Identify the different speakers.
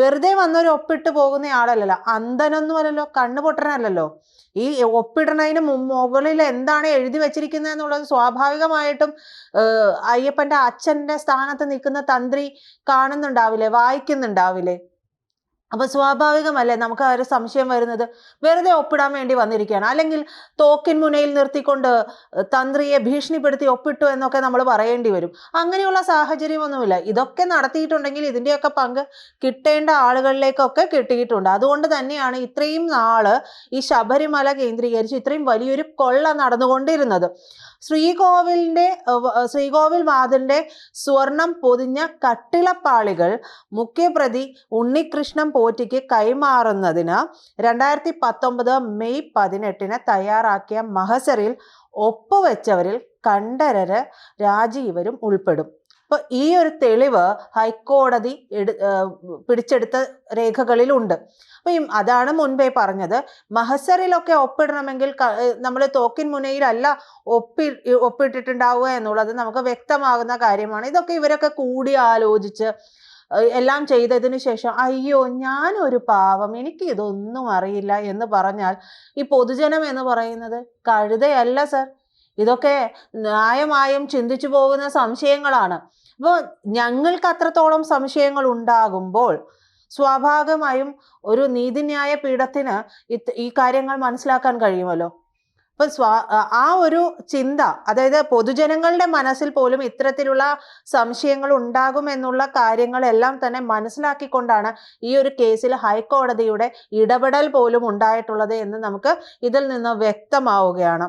Speaker 1: വെറുതെ വന്നൊരു ഒപ്പിട്ട് പോകുന്ന ആളല്ലല്ലോ. അന്ധനൊന്നും അല്ലല്ലോ കണ്ണു പൊട്ടനല്ലല്ലോ. ഈ ഒപ്പിടണതിന് മുകളിൽ എന്താണ് എഴുതി വെച്ചിരിക്കുന്നത് എന്നുള്ളത് സ്വാഭാവികമായിട്ടും അയ്യപ്പന്റെ അച്ഛന്റെ സ്ഥാനത്ത് നിൽക്കുന്ന തന്ത്രി കാണുന്നുണ്ടാവില്ലേ വായിക്കുന്നുണ്ടാവില്ലേ? അപ്പൊ സ്വാഭാവികമല്ലേ നമുക്ക് ആ ഒരു സംശയം വരുന്നത്? വെറുതെ ഒപ്പിടാൻ വേണ്ടി വന്നിരിക്കുകയാണ്. അല്ലെങ്കിൽ തോക്കിൻ മുനയിൽ നിർത്തിക്കൊണ്ട് തന്ത്രിയെ ഭീഷണിപ്പെടുത്തി ഒപ്പിട്ടു എന്നൊക്കെ നമ്മൾ പറയേണ്ടി വരും. അങ്ങനെയുള്ള സാഹചര്യമൊന്നുമില്ല. ഇതൊക്കെ നടത്തിയിട്ടുണ്ടെങ്കിൽ ഇതിന്റെയൊക്കെ പങ്ക് കിട്ടേണ്ട ആളുകളിലേക്കൊക്കെ കിട്ടിയിട്ടുണ്ട്. അതുകൊണ്ട് തന്നെയാണ് ഇത്രയും നാൾ ഈ ശബരിമല കേന്ദ്രീകരിച്ച് ഇത്രയും വലിയൊരു കൊള്ള നടന്നുകൊണ്ടിരുന്നത്. ശ്രീകോവിലിന്റെ ശ്രീകോവിൽ വാതിലിന്റെ സ്വർണം പൊതിഞ്ഞ കട്ടിളപ്പാളികൾ മുഖ്യപ്രതി ഉണ്ണികൃഷ്ണൻ പോറ്റിക്ക് കൈമാറുന്നതിന് രണ്ടായിരത്തി പത്തൊമ്പത് മെയ് പതിനെട്ടിന് തയ്യാറാക്കിയ മഹസറിൽ ഒപ്പുവെച്ചവരിൽ കണ്ഠരര് രാജീവരും ഉൾപ്പെടും. അപ്പൊ ഈ ഒരു തെളിവ് ഹൈക്കോടതി എടു പിടിച്ചെടുത്ത രേഖകളിലുണ്ട്. അപ്പൊ അതാണ് മുൻപേ പറഞ്ഞത്. മഹസറിലൊക്കെ ഒപ്പിടണമെങ്കിൽ നമ്മൾ തോക്കിൻ മുനയിലല്ല ഒപ്പി ഒപ്പിട്ടിട്ടുണ്ടാവുക എന്നുള്ളത് നമുക്ക് വ്യക്തമാകുന്ന കാര്യമാണ്. ഇതൊക്കെ ഇവരൊക്കെ കൂടി ആലോചിച്ച് എല്ലാം ചെയ്തതിന് ശേഷം അയ്യോ ഞാനൊരു പാവം എനിക്ക് ഇതൊന്നും അറിയില്ല എന്ന് പറഞ്ഞാൽ ഈ പൊതുജനം എന്ന് പറയുന്നത് കഴുതയല്ല സർ. ഇതൊക്കെ ന്യായമായും ചിന്തിച്ചു പോകുന്ന സംശയങ്ങളാണ്. അപ്പോൾ ഞങ്ങൾക്ക് അത്രത്തോളം സംശയങ്ങൾ ഉണ്ടാകുമ്പോൾ സ്വാഭാവികമായും ഒരു നീതിന്യായ പീഠത്തിന് ഈ കാര്യങ്ങൾ മനസ്സിലാക്കാൻ കഴിയുമല്ലോ. അപ്പൊ സ്വാ ആ ഒരു ചിന്ത അതായത് പൊതുജനങ്ങളുടെ മനസ്സിൽ പോലും ഇത്തരത്തിലുള്ള സംശയങ്ങൾ ഉണ്ടാകുമെന്നുള്ള കാര്യങ്ങളെല്ലാം തന്നെ മനസ്സിലാക്കിക്കൊണ്ടാണ് ഈ ഒരു കേസിൽ ഹൈക്കോടതിയുടെ ഇടപെടൽ പോലും ഉണ്ടായിട്ടുള്ളത് എന്ന് നമുക്ക് ഇതിൽ നിന്ന് വ്യക്തമാവുകയാണ്.